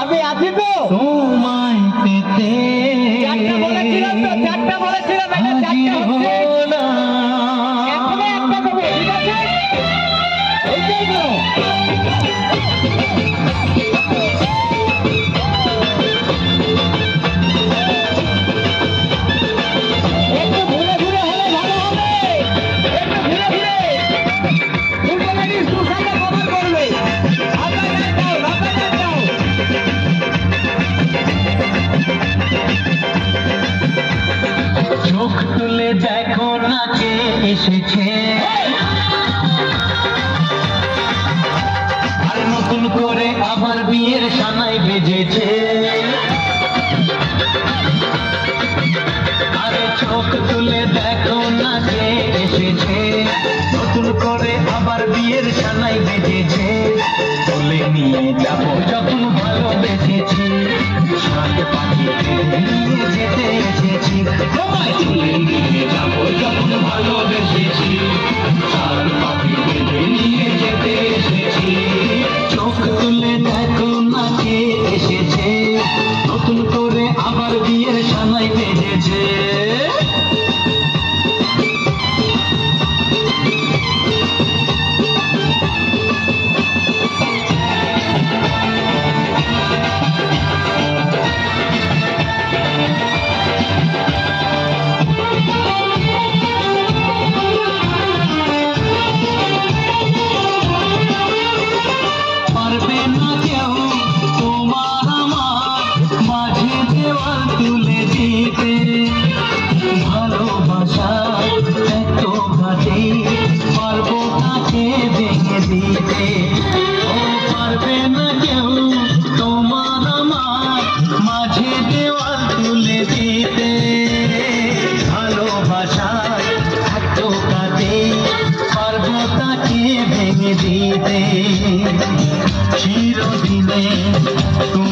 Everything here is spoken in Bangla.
আমি আছি তো। তোমায় পেতে চারটা বলেছিলাম চারটা বলেছিলাম একটা দেবো নাচে এসেছে। আর নতুন করে আবার বিয়ের সানায় বেজেছে। আরে চোখ তুলে দেখো নাচে এসেছে। নতুন করে আবার বিয়ের সানায় বেজেছে। বলে নিয়ে যাব দিতে চিরদিনে তুমি